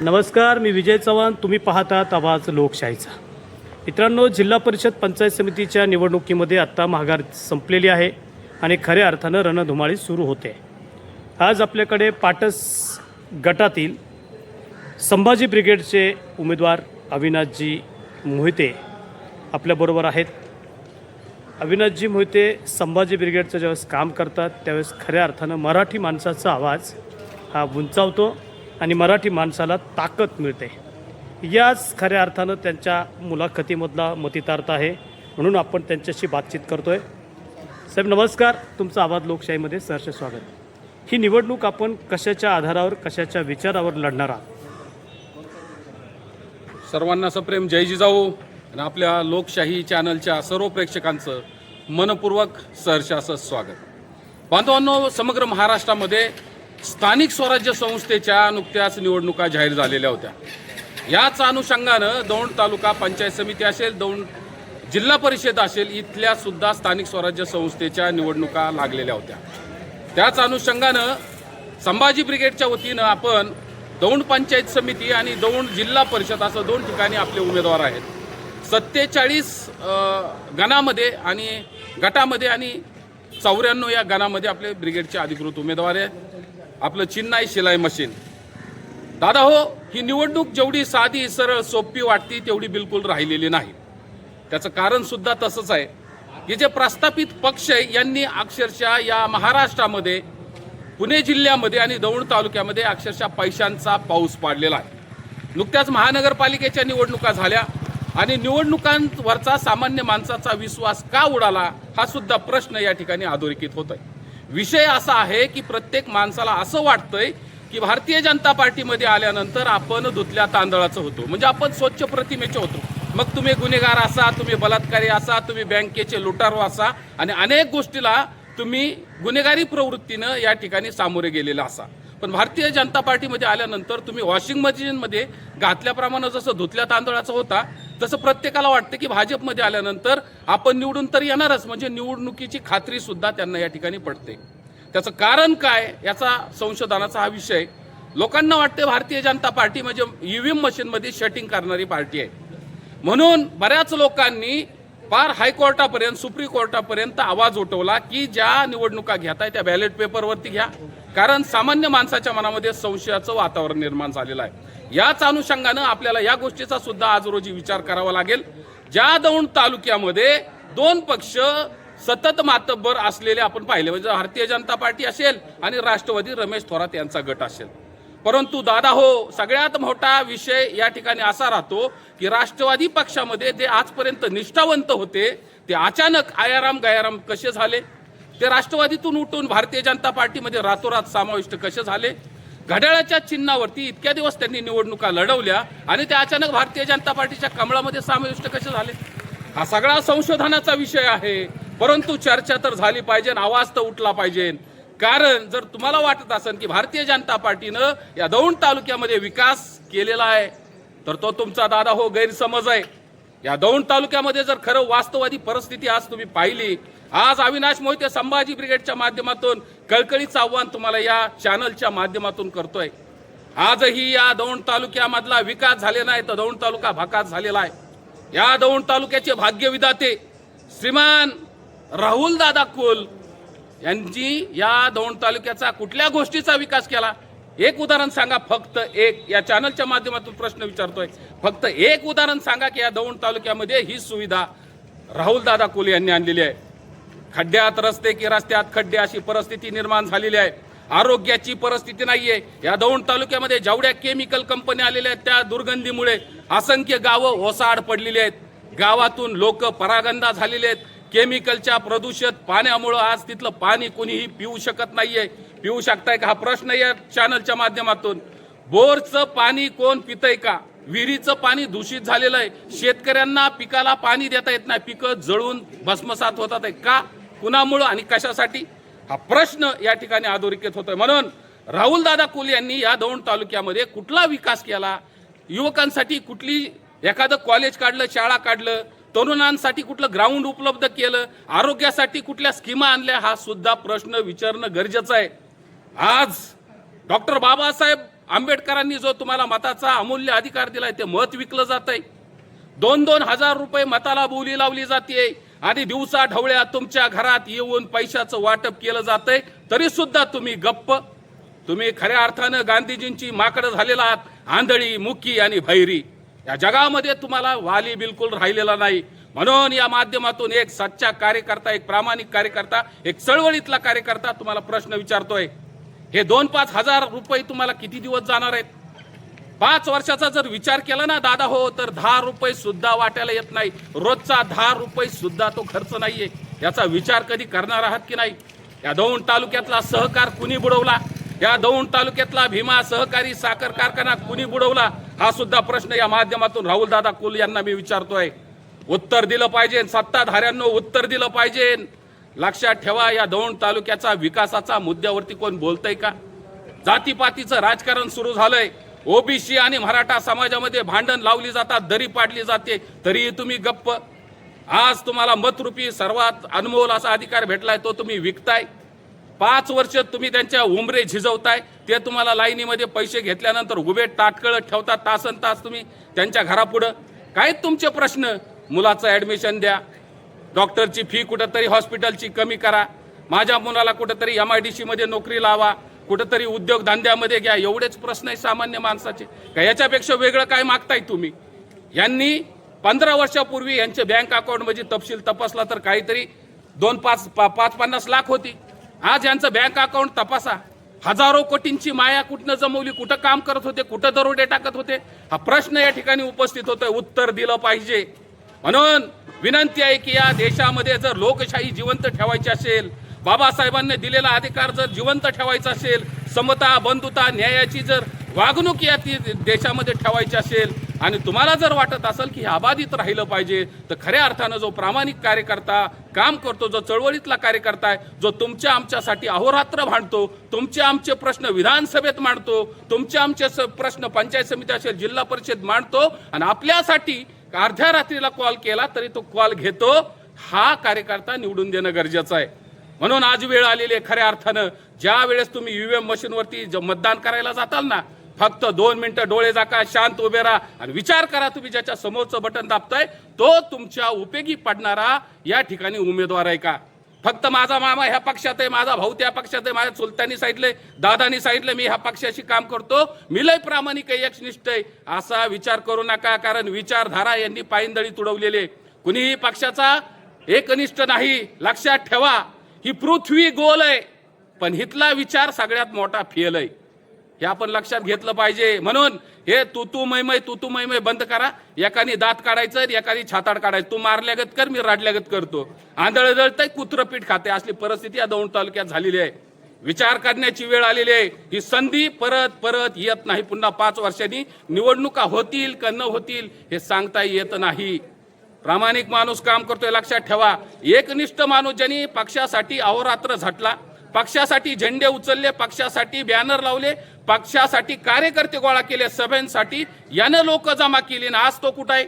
नमस्कार मी विजय चव्हाण. तुम्ही पाहतात आवाज लोकशाहीचा. मित्रांनो जिल्हा परिषद पंचायत समितीच्या निवडणुकीमध्ये आत्ता महागार संपलेली आहे आणि खऱ्या अर्थानं रणधुमाळी सुरू होते. आज आपल्याकडे पाटस गटातील संभाजी ब्रिगेडचे उमेदवार अविनाशजी मोहिते आपल्याबरोबर आहेत. अविनाशजी मोहिते संभाजी ब्रिगेडचं ज्यावेळेस काम करतात त्यावेळेस खऱ्या अर्थानं मराठी माणसाचा आवाज हा उंचावतो. आणि मराठी माणसाला ताकद मिळते. याच खऱ्या अर्थानं त्यांच्या मुलाखतीमधला मतितार्थ आहे. म्हणून आपण त्यांच्याशी बातचीत करतो आहे साहेब नमस्कार. तुमचा आवाज लोकशाहीमध्ये सहर्ष स्वागत. ही निवडणूक आपण कशाच्या आधारावर कशाच्या विचारावर लढणार आहात? सर्वांना सप्रेम. जय जिजाऊ. आणि आपल्या लोकशाही चॅनलच्या सर्व प्रेक्षकांचं मनपूर्वक सहर्ष असं स्वागत. बांधवांनो समग्र महाराष्ट्रामध्ये स्थानिक स्वराज्य संस्थेच्या नुकत्याच निवडणुका जाहीर झालेल्या होत्या. याच अनुषंगानं दौंड तालुका पंचायत समिती असेल दौंड जिल्हा परिषद असेल इथल्या सुद्धा स्थानिक स्वराज्य संस्थेच्या निवडणुका लागलेल्या होत्या. त्याच अनुषंगानं संभाजी ब्रिगेडच्या वतीनं आपण दौंड पंचायत समिती आणि दौंड जिल्हा परिषद असं दोन ठिकाणी आपले उमेदवार आहेत. सत्तेचाळीस गणामध्ये आणि गटामध्ये आणि चौऱ्याण्णव या गणामध्ये आपले ब्रिगेडचे अधिकृत उमेदवार आहेत. आपलं चिन्ह आहे शिलाई मशीन. दादा हो ही निवडणूक जेवढी साधी सरळ सोपी वाटती तेवढी बिलकुल राहिलेली नाही. त्याचं कारण सुद्धा तसंच आहे. की जे प्रस्थापित पक्ष आहे यांनी अक्षरशः या महाराष्ट्रामध्ये पुणे जिल्ह्यामध्ये आणि दौंड तालुक्यामध्ये अक्षरशः पैशांचा पाऊस पाडलेला आहे. नुकत्याच महानगरपालिकेच्या निवडणुका झाल्या आणि निवडणुकांवरचा सामान्य माणसाचा विश्वास का उडाला हा सुद्धा प्रश्न या ठिकाणी अधोरेखित होत आहे विषय असा आहे की प्रत्येक माणसाला असं वाटतंय की भारतीय जनता पार्टीमध्ये आल्यानंतर आपण धुतल्या तांदळाचं होतो. म्हणजे आपण स्वच्छ प्रतिमेचे होतो. मग तुम्ही गुन्हेगार असा तुम्ही बलात्कारी असा तुम्ही बँकेचे लुटारू असा आणि अनेक गोष्टीला तुम्ही गुन्हेगारी प्रवृत्तीनं या ठिकाणी सामोरे गेलेला असा. पण भारतीय जनता पार्टीमध्ये आल्यानंतर तुम्ही वॉशिंग मशीनमध्ये घातल्याप्रमाणे जसं धुतल्या तांदळाचं होता तसं प्रत्येकाला वाटतं की भाजपमध्ये आल्यानंतर आपण निवडून तर येणारच. म्हणजे निवडणुकीची खात्रीसुद्धा त्यांना या ठिकाणी पडते. त्याचं कारण काय याचा संशोधनाचा हा विषय. लोकांना वाटते भारतीय जनता पार्टी म्हणजे ईव्हीएम मशीनमध्ये शटिंग करणारी पार्टी आहे. म्हणून बऱ्याच लोकांनी पार हायकोर्टापर्यंत सुप्रीम कोर्टापर्यंत आवाज उठवला की ज्या निवडणुका घेताय त्या बॅलेट पेपरवरती घ्या. कारण सामान्य माणसाच्या मनामध्ये संशयाचं वातावरण निर्माण झालेलं आहे. याच अनुषंगानं आपल्याला या गोष्टीचा सुद्धा आज रोजी विचार करावा लागेल. ज्या दौंड तालुक्यामध्ये दोन पक्ष सतत मातब्बर असलेले आपण पाहिले म्हणजे भारतीय जनता पार्टी असेल आणि राष्ट्रवादी रमेश थोरात यांचा गट असेल. परंतु दादा हो सगळ्यात मोठा विषय या ठिकाणी असा राहतो की राष्ट्रवादी पक्षामध्ये जे आजपर्यंत निष्ठावंत होते ते अचानक आयाराम गयाराम कसे झाले? ते राष्ट्रवादीतून उठून भारतीय जनता पार्टीमध्ये रातोरात समाविष्ट कसे झाले? घड्याळाच्या चिन्हावरती इतक्या दिवस त्यांनी निवडणुका लढवल्या आणि ते अचानक भारतीय जनता पार्टीच्या कमळामध्ये समाविष्ट कसे झाले? हा सगळा संशोधनाचा विषय आहे. परंतु चर्चा तर झाली पाहिजे आवाज तर उठला पाहिजे. कारण जर तुम्हाला वाटत असेल की भारतीय जनता पार्टीनं या दौंड तालुक्यामध्ये विकास केलेला आहे तर तो तुमचा दादा हो गैरसमज आहे. या दौंड तालुक्यामध्ये जर खरं वास्तववादी परिस्थिती आज तुम्ही पाहिली आज अविनाश मोहिते संभाजी ब्रिगेडच्या माध्यमातून कळकळीचं आव्हान तुम्हाला या चॅनलच्या माध्यमातून करतोय. आजही या दौंड तालुक्यामधला विकास झालेला नाही तर दौंड तालुका भाकास झालेला आहे. या दौंड तालुक्याचे भाग्यविदाते श्रीमान राहुल दादा कुल यांची या दौंड तालुक्याचा कुठल्या गोष्टीचा विकास केला? एक उदाहरण सांगा फक्त एक. या चॅनलच्या माध्यमातून प्रश्न विचारतोय. फक्त एक उदाहरण सांगा की या दौंड तालुक्यामध्ये ही सुविधा राहुल दादा कुल यांनी आणलेली आहे. खड्ड्यात रस्ते की रस्त्यात खड्डे अशी परिस्थिती निर्माण झालेली आहे. आरोग्याची परिस्थिती नाहीये. या दौंड तालुक्यामध्ये जेवढ्या केमिकल कंपन्या आलेल्या आहेत त्या दुर्गंधीमुळे असंख्य गावं ओसाड पडलेली आहेत. गावातून लोक परागंदा झालेले आहेत. केमिकलच्या प्रदूषित पाण्यामुळं आज तिथलं पाणी कोणीही पिऊ शकत नाहीये. पिऊ शकताय का? हा प्रश्न या चॅनलच्या माध्यमातून. बोरचं पाणी कोण पितय का? विहिरीचं पाणी दूषित झालेलं आहे. शेतकऱ्यांना पिकाला पाणी देता येत नाही. पिकं जळून भस्मसात होतात आहे. का? कुणामुळं आणि कशासाठी? हा प्रश्न या ठिकाणी अधोरेखित होतोय. म्हणून राहुल दादा कुल यांनी या दौंड तालुक्यामध्ये कुठला विकास केला? युवकांसाठी कुठली एखादं कॉलेज काढलं शाळा काढलं तरुणांसाठी कुठलं ग्राउंड उपलब्ध केलं आरोग्यासाठी कुठल्या स्कीमा आणल्या हा सुद्धा प्रश्न विचारणं गरजेचं आहे. आज डॉक्टर बाबासाहेब आंबेडकरांनी जो तुम्हाला मताचा अमूल्य अधिकार दिलाय ते मत विकलं जात आहे दोन दोन हजार रुपये मताला बोली लावली जाते आणि दिवसा ढवळ्या तुमच्या घरात येऊन पैशाचं वाटप केलं जातंय तरी सुद्धा तुम्ही गप्प. तुम्ही खऱ्या अर्थानं गांधीजींची माकडं झालेला आहात आंधळी मुकी आणि भैरी. या जगामध्ये तुम्हाला वाली बिलकुल राहिलेला नाही. म्हणून या माध्यमातून एक सच्चा कार्यकर्ता एक प्रामाणिक कार्यकर्ता एक चळवळीतला कार्यकर्ता तुम्हाला प्रश्न विचारतोय. हे दोन पाच हजार रुपये तुम्हाला किती दिवस जाणार आहेत? पाच वर्षाचा जर विचार केला ना दादा हो तर दहा रुपये सुद्धा वाट्याला येत नाही. रोजचा दहा रुपये सुद्धा तो खर्च नाहीये. याचा विचार कधी करणार आहात की नाही? या दौंड तालुक्यातला सहकार कुणी बुडवला? या दौंड तालुक्यातला भीमा सहकारी साखर कारखाना कुणी बुडवला? हा सुद्धा प्रश्न या माध्यमातून राहुल दादा कुल यांना मी विचारतोय. उत्तर दिलं पाहिजे सत्ताधाऱ्यांना उत्तर दिलं पाहिजे. लक्षात ठेवा या दौंड तालुक्याचा विकासाचा मुद्द्यावरती कोण बोलतंय का? जातीपातीचं राजकारण सुरू झालंय. ओबीसी आणि मराठा समाजामध्ये भांडण लावली जातात दरी पाडली जाते. तरीही तुम्ही गप्प. आज तुम्हाला मतरूपी सर्वात अनमोल असा अधिकार भेटलाय तो तुम्ही विकताय. पाच वर्ष तुम्ही त्यांच्या उमरे झिजवताय. ते तुम्हाला लाईनीमध्ये पैसे घेतल्यानंतर उभे ताटकळत ठेवतात तासन तास तुम्ही त्यांच्या घरापुढं. काय तुमचे प्रश्न? मुलाचं ॲडमिशन द्या. डॉक्टरची फी कुठंतरी हॉस्पिटलची कमी करा. माझ्या मुलाला कुठंतरी एम आय डी सीमध्ये नोकरी लावा. कुठंतरी उद्योगधंद्यामध्ये घ्या एवढेच प्रश्न आहे सामान्य माणसाचे. का याच्यापेक्षा वेगळं काय मागताय तुम्ही? यांनी पंधरा वर्षापूर्वी यांचे बँक अकाउंटमध्ये तपशील तपासला तर काहीतरी दोन पाच पा- पाच पन्नास लाख होती. आज यांचं बँक अकाउंट तपासा. हजारो कोटींची माया कुठनं जमवली कुठं काम करत होते कुठं दरोडे टाकत होते? हा प्रश्न या ठिकाणी उपस्थित होतोय उत्तर दिलं पाहिजे. म्हणून विनंती आहे की या देशामध्ये जर लोकशाही जिवंत ठेवायची असेल बाबासाहेबांनी दिलेला अधिकार जर जिवंत ठेवायचा असेल समता बंधुता न्यायाची जर वागणूक या ती देशामध्ये ठेवायची असेल आणि तुम्हाला जर वाटत असेल की हे अबाधित राहिलं पाहिजे तर खऱ्या अर्थानं जो प्रामाणिक कार्यकर्ता काम करतो जो चळवळीतला कार्यकर्ता आहे जो तुमच्या आमच्यासाठी अहोरात्र भांडतो तुमचे आमचे प्रश्न विधानसभेत मांडतो तुमचे आमचे स- प्रश्न पंचायत समिती असेल जिल्हा परिषद मांडतो आणि आपल्यासाठी अर्ध्या रात्रीला कॉल केला तरी तो कॉल घेतो हा कार्यकर्ता निवडून देणं गरजेचं आहे. म्हणून आज वेळ आलेली आहे खऱ्या अर्थानं. ज्या वेळेस तुम्ही ईव्हीएम मशीनवरती मतदान करायला जाताल ना फक्त दोन मिनिटं डोळे जाका शांत उभे राहा आणि विचार करा तुम्ही ज्याच्या समोरचं बटन दाबताय तो तुमच्या उपयोगी पडणारा या ठिकाणी उमेदवार आहे का? फक्त माझा मामा ह्या पक्षात आहे माझा भाऊ त्या पक्षात आहे माझ्या चुलत्यांनी सांगितले दादानी सांगितलं मी ह्या पक्षाशी काम करतो मी लय प्रामाणिक आहे एकनिष्ठ आहे. असा विचार करू नका कारण विचारधारा यांनी पायंदळी तुडवलेली कुणीही पक्षाचा एकनिष्ठ नाही लक्षात ठेवा. ही पृथ्वी गोल आहे. पण हितला विचार सगळ्यात मोठा फेल आहे. हे आपण लक्षात घेतलं पाहिजे. म्हणून हे तू तू मैमय तू तू मैमय बंद करा. एकाने दात काढायचं आणि एकाने छाताड काढायचं. तू मारल्यागत कर मी राडल्यागत करतो. आंधळ जळतंय कुत्रपीठ खाते असली परिस्थिती या दौंड तालुक्यात झालेली आहे. विचार करण्याची वेळ आलेली आहे. ही संधी परत परत येत नाही. पुन्हा पाच वर्षांनी निवडणुका होतील का न होतील हे सांगता येत नाही. प्रामाणिक माणूस काम करतोय लक्षात ठेवा. एकनिष्ठ माणूस ज्यांनी पक्षासाठी अहोरात्र झटला पक्षासाठी झेंडे उचलले पक्षासाठी बॅनर लावले पक्षासाठी कार्यकर्ते गोळा केले सभेसाठी यानं लोक जमा केली ना आज तो कुठं आहे?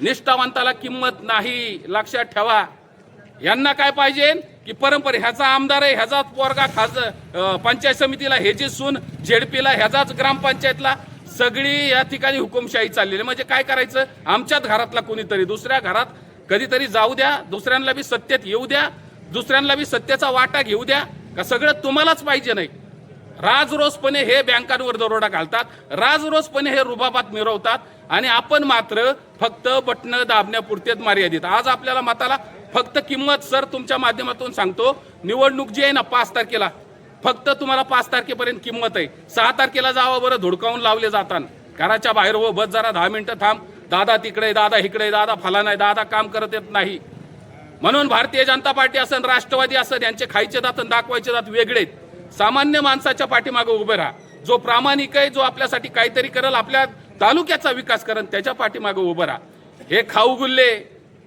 निष्ठावंताला किंमत नाही. लक्षात ठेवा. यांना काय पाहिजे? की परंपरे. ह्याचा आमदार आहे ह्याचाच पोरगा खास पंचायत समितीला ह्याची सून झेडपीला ह्याचाच ग्रामपंचायतला सगळी या ठिकाणी हुकुमशाही चाललेली म्हणजे काय करायचं? आमच्याच घरातला कोणीतरी दुसऱ्या घरात कधीतरी जाऊ द्या दुसऱ्यांना बी सत्तेत येऊ द्या दुसऱ्यांना बी सत्तेचा वाटा घेऊ द्या. का सगळं तुम्हालाच पाहिजे नाही. राजरोसपणे हे बँकांवर दरोडा घालतात राजरोसपणे हे रुबाबात मिरवतात आणि आपण मात्र फक्त बटणं दाबण्यापुरतेच मर्यादित. आज आपल्याला मताला फक्त किंमत सर तुमच्या माध्यमातून सांगतो निवडणूक जी आहे ना पाच तारखेला फक्त तुम्हाला पाच तारखेपर्यंत किंमत आहे. सहा तारखेला जावं बरं धुडकावून लावले जातात घराच्या बाहेर हो बस जरा दहा मिनटं थांब. दादा तिकडे दादा इकडे दादा फला नाही दादा काम करत येत नाही. म्हणून भारतीय जनता पार्टी असन राष्ट्रवादी असन यांचे खायचे दात आणि दाखवायचे दात वेगळे सामान्य माणसाच्या पाठीमागे उभे राहा. जो प्रामाणिक आहे जो आपल्यासाठी काहीतरी करेल आपल्या तालुक्याचा विकास करेल त्याच्या पाठीमागे उभं राहा. हे खाऊ गुल्ले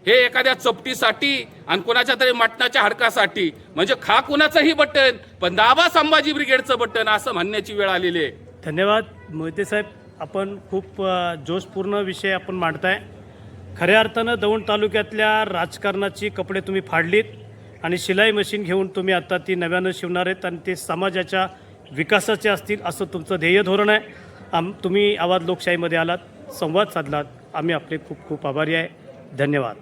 हे एखाद्या चपटीसाठी आणि कोणाच्या तरी मटणाच्या हडकासाठी. म्हणजे खा कुणाचंही बटन पण दाबा संभाजी ब्रिगेडचं बटन असं म्हणण्याची वेळ आलेली आहे. धन्यवाद मोहिते साहेब. आपण खूप जोशपूर्ण विषय आपण मांडताय. खऱ्या अर्थानं दौंड तालुक्यातल्या राजकारणाची कपडे तुम्ही फाडलीत आणि शिलाई मशीन घेऊन तुम्ही आता ती नव्यानं शिवणार आहेत आणि ते समाजाच्या विकासाचे असतील असं तुमचं ध्येय धोरण आहे. आम तुम्ही आवाज लोकशाहीमध्ये आलात संवाद साधलात. आम्ही आपले खूप खूप आभारी आहे. धन्यवाद.